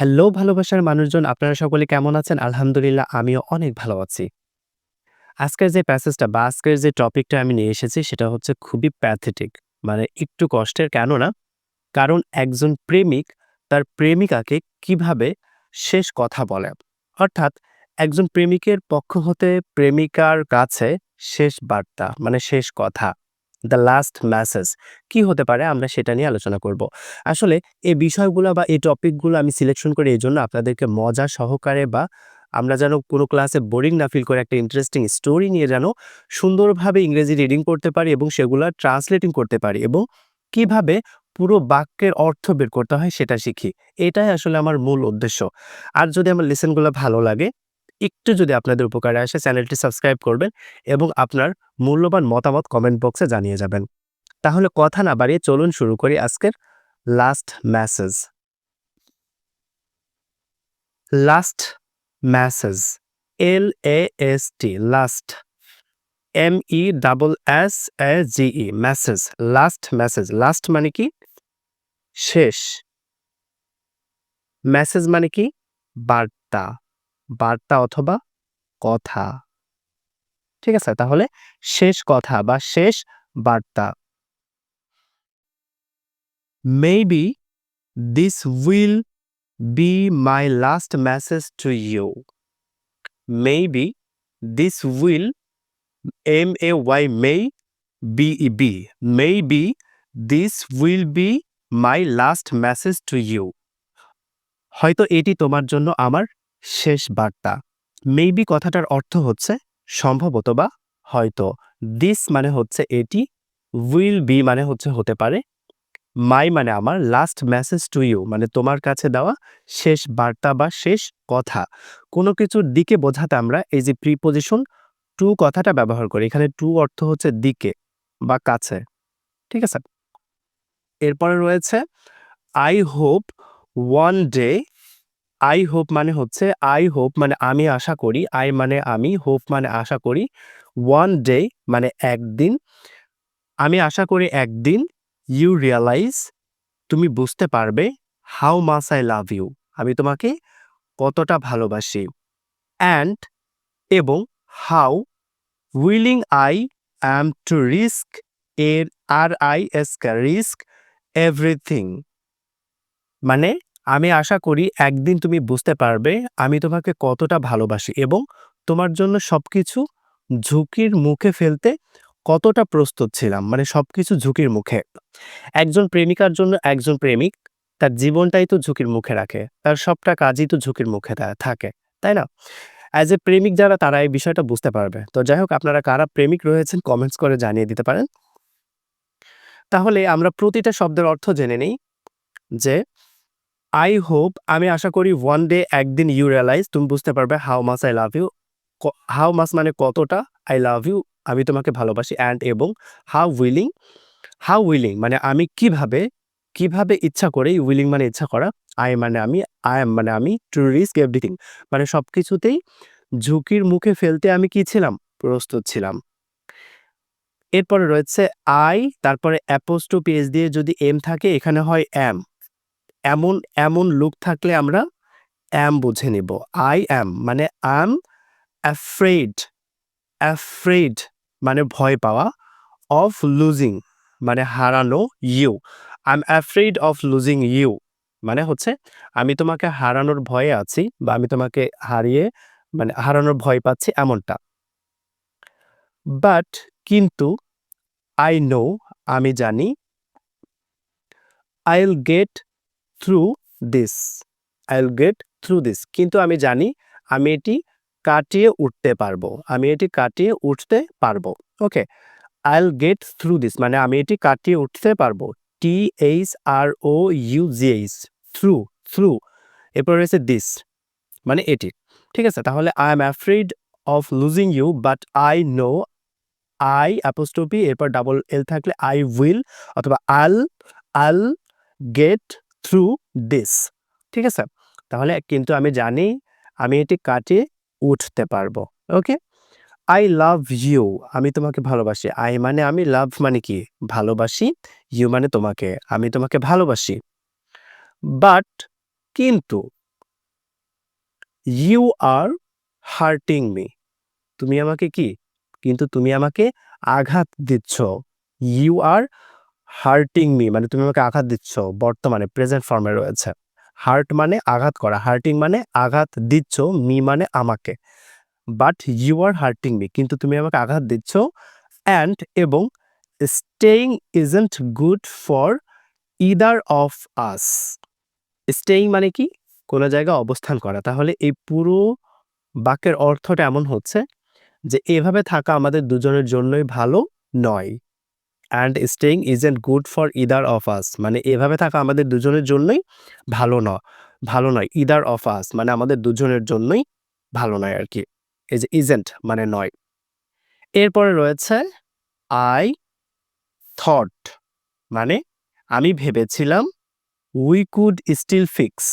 Hello ভালোবাসার মানুষজন, আপনারা সকলে কেমন আছেন? আলহামদুলিল্লাহ, আমিও অনেক ভালো আছি। আজকের যে প্যাসেজটা বা আজকের যে টপিকটা আমি নিয়ে এসেছি, সেটা হচ্ছে খুবই প্যাথেটিক। মানে একটু কষ্টের কেন না? কারণ একজন প্রেমিক তার প্রেমিকাকে কীভাবে শেষ কথা বলে। অর্থাৎ একজন প্রেমিকের পক্ষ হতে প্রেমিকার কাছে শেষ বার্তা মানে শেষ কথা। দ্য লাস্ট ম্যাসেজ কি হতে পারে আমরা সেটা নিয়ে আলোচনা করব। আসলে এই বিষয়গুলো বা এই টপিকগুলো আমি সিলেকশন করি এই জন্য আপনাদেরকে মজা সহকারে বা আমরা যেন কোনো ক্লাসে বোরিং না ফিল করে একটা ইন্টারেস্টিং স্টোরি নিয়ে যেন সুন্দরভাবে ইংরেজি রিডিং করতে পারি এবং সেগুলো ট্রান্সলেটিং করতে পারি এবং কীভাবে পুরো বাক্যের অর্থ বের করতে হয় সেটা শিখি। এটাই আসলে আমার মূল উদ্দেশ্য। আর যদি আমার লেসনগুলো ভালো লাগে, একটু যদি আপনাদের উপকারে আসে, চ্যানেলটি সাবস্ক্রাইব করবেন এবং আপনার মূল্যবান মতামত কমেন্ট বক্সে জানিয়ে যাবেন। তাহলে কথা না বাড়িয়ে চলুন শুরু করি আজকের last message last message L A S T last M E double S A G E message last message last মানে কি? শেষ। মেসেজ মানে কি? বার্তা। বার্তা অথবা কথা। ঠিক আছে? তাহলে শেষ কথা বা শেষ বার্তা। Maybe this will be my last message to you maybe this will M A Y may B E be maybe this will be my last message to you হয়তো এটি তোমার জন্য আমার শেষ বার্তা। মেবি কথাটার অর্থ হচ্ছে, সম্ভবত বা হয়তো দিস মানে হচ্ছে এটি উইল বি মানে হচ্ছে হতে পারে মাই মানে আমার লাস্ট মেসেজ টু ইউ মানে তোমার কাছে দেওয়া শেষ বার্তা বা শেষ কথা। কোনো কিছুর দিকে বোঝাতে আমরা এই যে প্রিপোজিশন টু কথাটা ব্যবহার করি। এখানে টু অর্থ হচ্ছে দিকে বা কাছে। ঠিক আছে? এরপরে রয়েছে I hope one day I hope মানে হচ্ছে আই হোপ মানে আমি আশা করি আই মানে আমি হোপ মানে আশা করি ওয়ান ডে মানে একদিন, আমি আশা করি একদিন ইউ রিয়ালাইজ তুমি বুঝতে পারবে how much I love you আমি তোমাকে কতটা ভালোবাসি অ্যান্ড এবং how willing I am to risk এর R I S risk everything মানে আমি আশা করি একদিন তুমি বুঝতে পারবে আমি তোমাকে কতটা ভালোবাসি এবং তোমার জন্য সবকিছু ঝুঁকির মুখে ফেলতে কতটা প্রস্তুত ছিলাম মানে সবকিছু ঝুঁকির মুখে। একজন প্রেমিকার জন্য একজন প্রেমিক তার জীবনটাই তো ঝুঁকির মুখে রাখে, তার সবটা কাজই তো ঝুঁকির মুখে থাকে, তাই না? অ্যাজ এ প্রেমিক যারা তারা এই বিষয়টা বুঝতে পারবে। তো যাই হোক, আপনারা কারা প্রেমিক রয়েছেন কমেন্টস করে জানিয়ে দিতে পারেন। তাহলে আমরা প্রতিটা শব্দের অর্থ জেনে নেই যে আই হোপ আমি আশা করি ওয়ান ডে একদিন ইউ রিয়ালাইজ তুমি বুঝতে পারবে how much I love you how much মানে কতটা আই লাভ ইউ আমি তোমাকে ভালোবাসি অ্যান্ড এবং হাউ উইলিং হাউ উইলিং মানে আমি কীভাবে কীভাবে ইচ্ছা করে উইলিং মানে ইচ্ছা করা আই মানে আমি আই এম মানে আমি টু রিস্ক এভরিথিং মানে সব কিছুতেই ঝুঁকির মুখে ফেলতে আমি কি ছিলাম? প্রস্তুত ছিলাম। এরপরে রয়েছে আই তারপরে অ্যাপোস্টো পেজ দিয়ে যদি এম থাকে, এখানে হয় এম এমন এমন লুক থাকলে আমরা অ্যাম বুঝে নিব। আই অ্যাম মানে আম অ্যাফ্রেড অ্যাফ্রেড মানে ভয় পাওয়া অফ লুজিং মানে হারানো you I am afraid of losing you মানে হচ্ছে আমি তোমাকে হারানোর ভয়ে আছি বা আমি তোমাকে হারিয়ে মানে হারানোর ভয় পাচ্ছি এমনটা। বাট কিন্তু আই নো আমি জানি I'll get through this I'll get through this কিন্তু আমি জানি আমি এটি কাটিয়ে উঠতে পারব। আমি এটি কাটিয়ে উঠতে পারব। ওকে। আইল গেট থ্রু দিস মানে আমি এটি কাটিয়ে উঠতে পারব। T H R O U G H through through এরপর রয়েছে দিস মানে এটি। ঠিক আছে? তাহলে I am afraid of losing you but I know I apostrophe এরপর ডাবল এল থাকলে আই উইল অথবা I'll I'll get through this ঠিক আছে? তাহলে কিন্তু আমি জানি আমি এটি কাটিয়ে উঠতে পারব ওকে আই লাভ ইউ আমি তোমাকে ভালোবাসি। আই মানে আমি লাভ মানে কি? ভালোবাসি। ইউ মানে তোমাকে, আমি তোমাকে ভালোবাসি। বাট কিন্তু ইউ আর হার্টিং মি তুমি আমাকে কি? কিন্তু তুমি আমাকে আঘাত দিচ্ছ। ইউ আর হার্টিং মি মানে তুমি আমাকে আঘাত দিচ্ছ বর্তমানে, প্রেজেন্ট ফর্মে রয়েছে। হার্ট মানে আঘাত করা, হার্টিং মানে আঘাত দিচ্ছ, মি মানে আমাকে। But you are hurting me, কিন্তু তুমি আমাকে আঘাত দিচ্ছ, অ্যান্ড এবং staying isn't good for either of us. Staying মানে কি? কোনো জায়গায় অবস্থান করা। তাহলে এই পুরো বাক্যের অর্থটা এমন হচ্ছে যে, এভাবে থাকা আমাদের দুজনের জন্যই ভালো নয়। And staying isn't good for either of us মানে এভাবে থাকা আমাদের দুজনের জন্যই ভালো ন, ভালো নয় ইদার অফ আস মানে আমাদের দুজনের জন্যই ভালো নয় আর কি, এই যে ইজেন্ট মানে নয়। এরপরে রয়েছে আই থট মানে আমি ভেবেছিলাম উই কুড স্টিল ফিক্স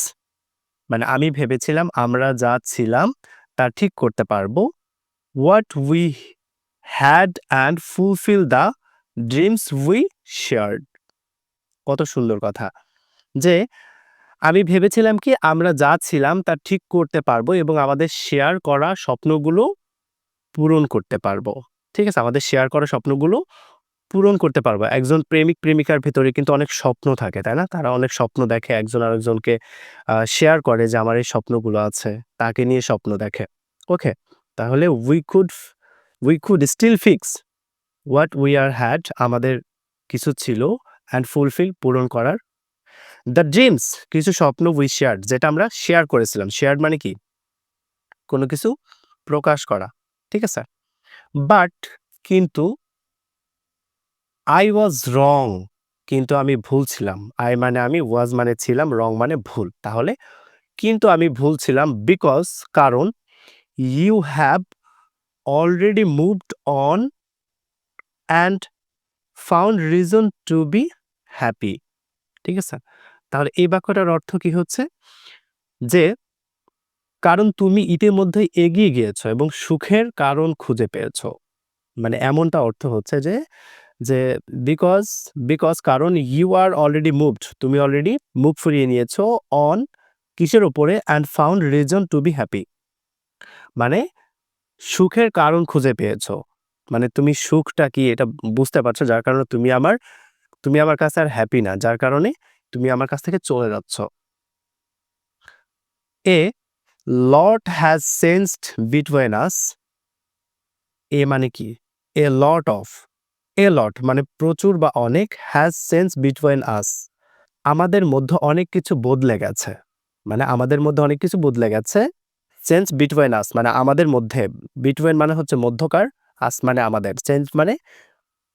মানে আমি ভেবেছিলাম আমরা যা ছিলাম তা ঠিক করতে পারব। What we had and fulfil the dreams we shared কত সুন্দর কথা। যে আমি ভেবেছিলাম কি আমরা যা ছিলাম তা ঠিক করতে পারব এবং আমাদের শেয়ার করা স্বপ্নগুলো পূরণ করতে পারব। ঠিক আছে? আমাদের শেয়ার করা স্বপ্নগুলো পূরণ করতে পারব। একজন প্রেমিক, প্রেমিকার ভিতরে কিন্তু অনেক স্বপ্ন থাকে, তাই না? তারা অনেক স্বপ্ন দেখে, একজন আরেকজনকে শেয়ার করে যে আমার এই স্বপ্নগুলো আছে, তাকে নিয়ে স্বপ্ন দেখে। ওকে তাহলে we could we could still fix what we are had আমাদের কিছু ছিল অ্যান্ড ফুলফিল পূরণ করার। দ্য ড্রিমস কিছু স্বপ্ন উই শেয়ার যেটা আমরা শেয়ার করেছিলাম। শেয়ার মানে কি? কোনো কিছু প্রকাশ করা, ঠিক আছে? বাট কিন্তু আই ওয়াজ রং কিন্তু আমি ভুল ছিলাম। আই মানে আমি ওয়াজ মানে ছিলাম রং মানে ভুল। তাহলে কিন্তু আমি ভুল ছিলাম বিকজ কারণ you have already moved on and found reason to be happy ঠিক আছে? তাহলে এই বাক্যটার অর্থ কি হচ্ছে? যে, কারণ তুমি ইতিমধ্যে এগিয়ে গিয়েছো এবং সুখের কারণ খুঁজে পেয়েছ। মানে এমনটা অর্থ হচ্ছে যে যে বিকজ বিকজ কারণ ইউ আর অলরেডি মুভড তুমি অলরেডি মুভ ফুরিয়ে নিয়েছ অন কিসের ওপরে and found reason to be happy মানে সুখের কারণ খুঁজে পেয়েছ। মানে তুমি সুখটা কি এটা বুঝতে পারছ? যার কারণে তুমি আমার তুমি আমার কাছে আর হ্যাপি না। যার কারণে তুমি আমার কাছ থেকে চলে যাচ্ছ। এ লট হ্যাজ সেন্সড বিটওয়েন আস এ মানে কি? A lot of a lot মানে প্রচুর বা অনেক হ্যাজ সেন্স বিটওয়েন আস আমাদের মধ্যে অনেক কিছু বদলে গেছে। মানে আমাদের মধ্যে অনেক কিছু বদলে গেছে। চেঞ্জ বিটওয়েন আস মানে আমাদের মধ্যে। বিটওয়েন মানে হচ্ছে মধ্যকার। আস মানে আমাদের চেঞ্জ মানে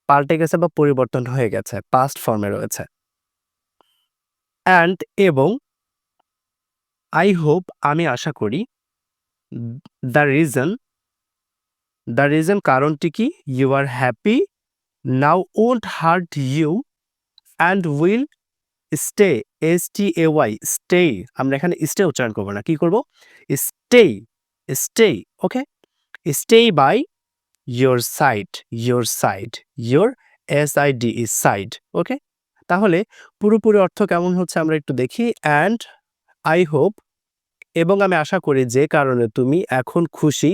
পাল্টে গেছে বা পরিবর্তন হয়ে গেছে পাস্ট ফর্মে রয়েছে। অ্যান্ড এবং আই হোপ আমি আশা করি দ্য রিজন দ্য রিজন কারণটি কি? You are happy now won't hurt you and will stay S T A Y stay আমরা এখানে স্টে উচ্চারণ করব না, কি করব? Stay stay okay stay by your side your side your S I D is side okay তাহলে পুরোপুরি অর্থ কেমন হচ্ছে আমরা একটু দেখি অ্যান্ড আই হোপ এবং আমি আশা করি যে কারণে তুমি এখন খুশি,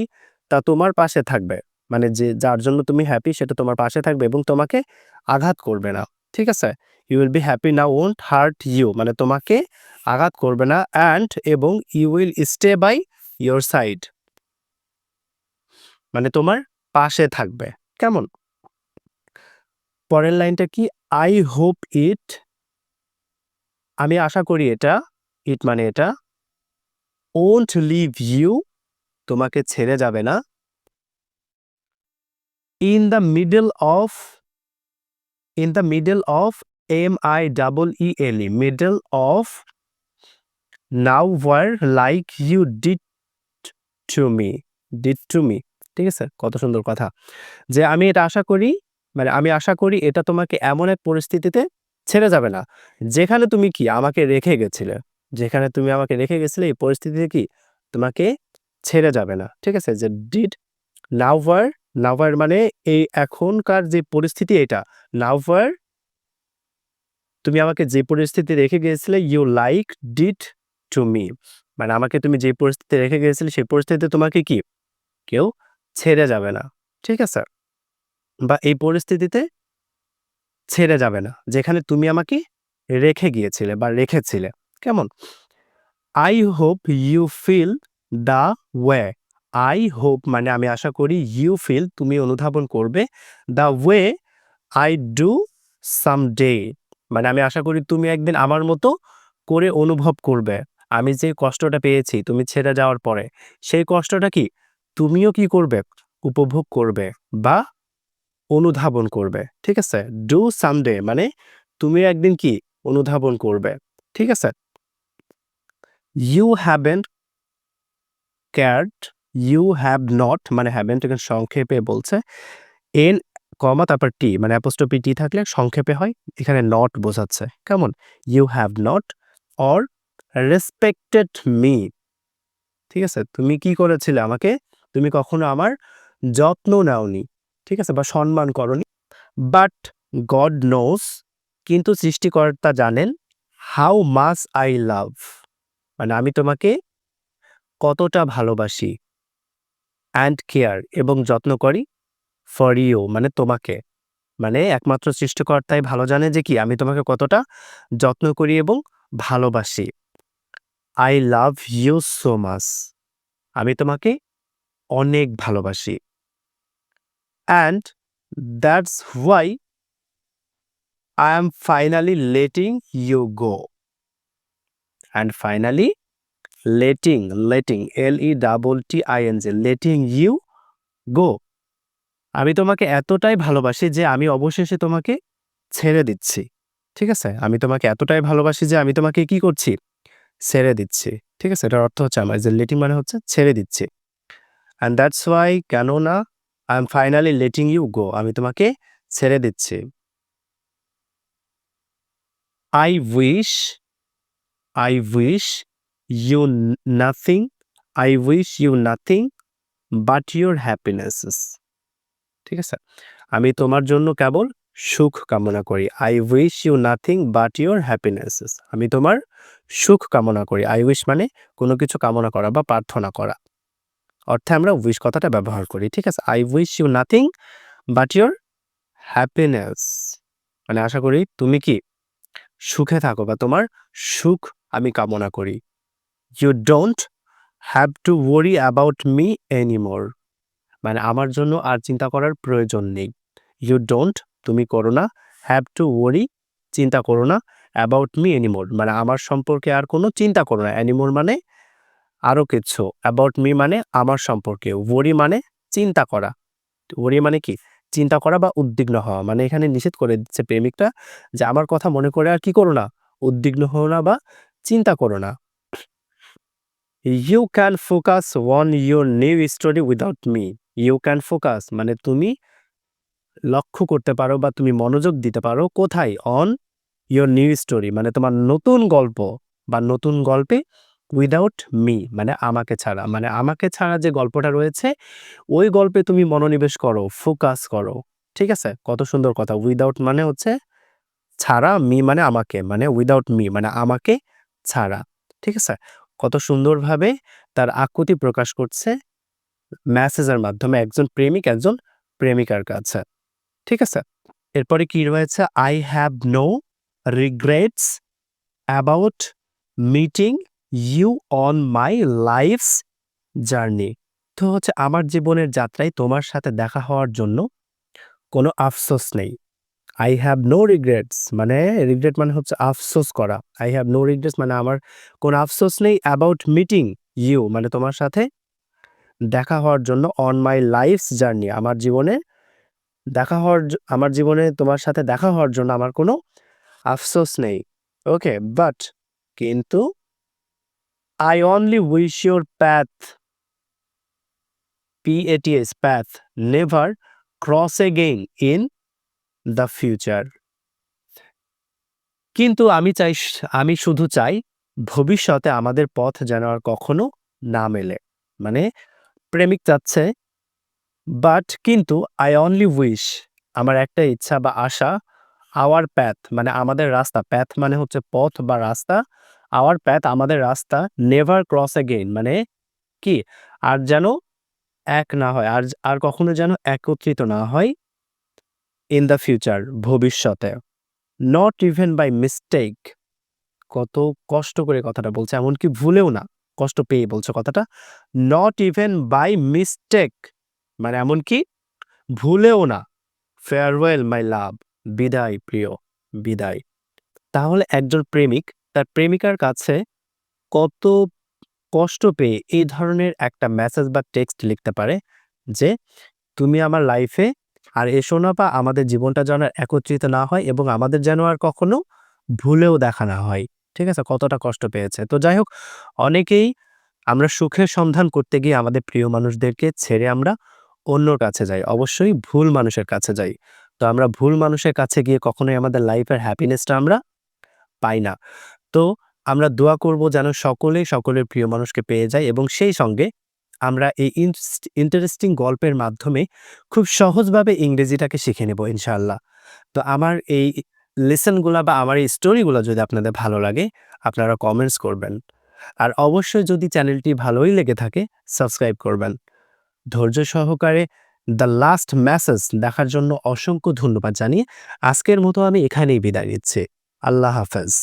তা তোমার পাশে থাকবে। মানে যে যার জন্য তুমি হ্যাপি সেটা তোমার পাশে থাকবে এবং তোমাকে আঘাত করবে না, ঠিক আছে? ইউ উইল বি হ্যাপি না ওন্ট হার্ট ইউ মানে তোমাকে আঘাত করবে না অ্যান্ড এবং you will stay by your side মানে তোমার পাশে থাকবে। কেমন? পরের লাইনটা কি? আই হোপ ইট আমি আশা করি এটা ইট মানে এটা। ওন্ট লিভ ইউ তোমাকে ছেড়ে যাবে না। In the middle of in the middle of M I double E L E middle of now war like you did to me did to me ঠিক আছে? কত সুন্দর কথা। যে আমি এটা আশা করি মানে আমি আশা করি এটা তোমাকে এমন এক পরিস্থিতিতে ছেড়ে যাবে না। যেখানে তুমি কি? আমাকে রেখে গেছিলে। যেখানে তুমি আমাকে রেখে গেছিলে, এই পরিস্থিতিতে কি? তোমাকে ছেড়ে যাবে না। ঠিক আছে? যে ডিড নাওভার নাওভার মানে এই এখনকার যে পরিস্থিতি এটা নাওভার তুমি আমাকে যে পরিস্থিতি রেখে গিয়েছিলে you like did to me মানে আমাকে তুমি যে পরিস্থিতি রেখে গিয়েছিলে সেই পরিস্থিতিতে তোমাকে কি? কেউ ছেড়ে যাবে না, ঠিক আছে? বা এই পরিস্থিতিতে ছেড়ে যাবে না, যেখানে তুমি আমাকে রেখে গিয়েছিলে বা রেখেছিলে, কেমন? I hope you feel the way I hope মানে আমি আশা করি ইউ ফিল তুমি অনুধাবন করবে the way I do someday মানে আমি আশা করি তুমি একদিন আমার মতো করে অনুভব করবে, আমি যে কষ্টটা পেয়েছি, তুমি ছেড়ে যাওয়ার পরে, সেই কষ্টটা কি? তুমিও কি করবে? উপভোগ করবে বা অনুধাবন করবে, ঠিক আছে? ডু সামডে মানে তুমি একদিন কি? অনুধাবন করবে, ঠিক আছে? You haven't cared you have not মানে হ্যাভেন্ট এখানে সংক্ষেপে বলছে এন কমা, তারপর টি মানে অ্যাপোস্টপি টি থাকলে সংক্ষেপে হয়, এখানে নট বোঝাচ্ছে, কেমন? You have not or respected me ঠিক আছে? তুমি কি করেছিলে আমাকে তুমি কখনো আমার যত্ন নাওনি, ঠিক আছে? বা সম্মান করনি। বাট গড নোস কিন্তু সৃষ্টিকর্তা জানেন হাউ মাস আই লাভ মানে আমি তোমাকে কতটা ভালোবাসি অ্যান্ড কেয়ার এবং যত্ন করি ফর ইউ মানে তোমাকে। মানে একমাত্র সৃষ্টিকর্তাই ভালো জানে যে কি, আমি তোমাকে কতটা যত্ন করি এবং ভালোবাসি। I love you so much আমি তোমাকে অনেক ভালোবাসি। And that's why I am finally letting you go and finally letting letting L E double T I N G letting you go আমি তোমাকে এতটাই ভালোবাসি যে আমি অবশেষে তোমাকে ছেড়ে দিচ্ছি। ঠিক আছে? আমি তোমাকে এতটাই ভালোবাসি যে আমি তোমাকে কি করছি? ছেড়ে দিচ্ছি। ঠিক আছে? এটার অর্থ হচ্ছে আমার যে লেটিং মানে হচ্ছে ছেড়ে দিচ্ছি। অ্যান্ড দ্যাটস ওয়াই কেন না I am finally letting you go আমি তোমাকে ছেড়ে দিচ্ছি। I wish I wish you nothing I wish you nothing but your happinesses ঠিক আছে? আমি তোমার জন্য কেবল সুখ কামনা করি। I wish you nothing but your happinesses আমি তোমার সুখ কামনা করি। আই উইশ মানে কোনো কিছু কামনা করা বা প্রার্থনা করা। অর্থে আমরা উইশ কথাটা ব্যবহার করি, ঠিক আছে? I wish you nothing but your happiness মানে আশা করি তুমি কি সুখে থাকো বা তোমার সুখ আমি কামনা করি। You don't have to worry about me anymore মানে আমার জন্য আর চিন্তা করার প্রয়োজন নেই। ইউ ডোন্ট তুমি করো না। হ্যাভ টু ওয়ারি চিন্তা করো না অ্যাবাউট মি এনিমোর মানে আমার সম্পর্কে আর কোনো চিন্তা করো না। অ্যানিমোর মানে আরও কিছু অ্যাবাউট মি মানে আমার সম্পর্কে ওরি মানে চিন্তা করা। ওরি মানে কি? চিন্তা করা বা উদ্বিগ্ন হওয়া মানে এখানে নিষেধ করে দিচ্ছে প্রেমিকটা যে আমার কথা মনে করে আর কি করো না, উদ্বিগ্ন হও না বা চিন্তা করো না। You can focus on your new story without me you can focus মানে তুমি লক্ষ্য করতে পারো বা তুমি মনোযোগ দিতে পারো কোথায়? অন ইউর নিউ স্টোরি মানে তোমার নতুন গল্প বা নতুন গল্পে উইদাউট মি মানে আমাকে ছাড়া। মানে আমাকে ছাড়া যে গল্পটা রয়েছে, ওই গল্পে তুমি মনোনিবেশ করো ফোকাস করো। ঠিক আছে? কত সুন্দর কথা। উইদাউট মানে হচ্ছে ছাড়া মি মানে আমাকে মানে উইদাউট মি মানে আমাকে ছাড়া। ঠিক আছে? কত সুন্দরভাবে তার আকুতি প্রকাশ করছে মেসেজের মাধ্যমে। একজন প্রেমিক, একজন প্রেমিকার কাছে। ঠিক আছে? এরপরে কি রয়েছে? I have no regrets about meeting you on my life's journey তো হচ্ছে আমার জীবনের যাত্রায় তোমার সাথে দেখা হওয়ার জন্য কোনো আফসোস নেই। আই হ্যাভ নো রিগ্রেটস মানে রিগ্রেট মানে হচ্ছে আফসোস করা। আই হ্যাভ নো রিগ্রেটস মানে আমার কোনো আফসোস নেই অ্যাবাউট মিটিং ইউ মানে তোমার সাথে দেখা হওয়ার জন্য অন মাই লাইফস জার্নি আমার জীবনে দেখা হওয়ার আমার জীবনে তোমার সাথে দেখা হওয়ার জন্য আমার কোনো আফসোস নেই। ওকে বাট কিন্তু I only wish your path P A T S path never cross again in the future কিন্তু আমি চাই, আমি শুধু চাই ভবিষ্যতে আমাদের পথ যেন আর কখনো না মেলে। মানে প্রেমিক চাচ্ছে বাট কিন্তু আই অনলি উইশ আমার একটা ইচ্ছা বা আশা আওয়ার প্যাথ মানে আমাদের রাস্তা। প্যাথ মানে হচ্ছে পথ বা রাস্তা আওয়ার প্যাথ আমাদের রাস্তা নেভার ক্রস অ্যাগেইন মানে কি? আর যেন এক না হয়, আর আর কখনো যেন একত্রিত না হয় ইন দ্য ফিউচার ভবিষ্যতে। নট ইভেন বাই মিস্টেক কত কষ্ট করে কথাটা বলছে, এমনকি ভুলেও না, কষ্ট পেয়ে বলছে কথাটা। নট ইভেন বাই মিস্টেক মানে এমনকি ভুলেও না। ফেয়ারওয়েল মাই লাভ বিদায়, প্রিয়। বিদায়। তাহলে একজন প্রেমিক তার প্রেমিকার কাছে কত কষ্ট পেয়ে এই ধরনের একটা মেসেজ বা টেক্সট লিখতে পারে যে, তুমি আমার লাইফে আর এসো না বা আমাদের জীবনটা যেন একত্রিত না হয় এবং আমাদের যেন আর কখনো ভুলেও দেখা না হয়। ঠিক আছে? কতটা কষ্ট পেয়েছে। তো যাই হোক, অনেকেই আমরা সুখের সন্ধান করতে গিয়ে আমাদের প্রিয় মানুষদেরকে ছেড়ে আমরা অন্যর কাছে যাই। অবশ্যই ভুল মানুষের কাছে যাই। তো আমরা ভুল মানুষের কাছে গিয়ে কখনোই আমাদের লাইফের হ্যাপিনেসটা আমরা পাই না। তো আমরা দোয়া করব যেন সকলেই সকলের প্রিয় মানুষকে পেয়ে যায় এবং সেই সঙ্গে আমরা এই ইন্টারেস্টিং গল্পের মাধ্যমে খুব সহজভাবে ইংরেজিটাকে শিখে নেব ইনশাআল্লাহ। তো আমার এই লেসনগুলা বা আমার এই স্টোরিগুলো যদি আপনাদের ভালো লাগে, আপনারা কমেন্টস করবেন। আর অবশ্যই যদি চ্যানেলটি ভালোই লেগে থাকে, সাবস্ক্রাইব করবেন। ধৈর্য সহকারে দ্য লাস্ট মেসেজ দেখার জন্য অসংখ্য ধন্যবাদ জানিয়ে আজকের মতো আমি এখানেই বিদায় নিচ্ছি। আল্লাহ হাফেজ।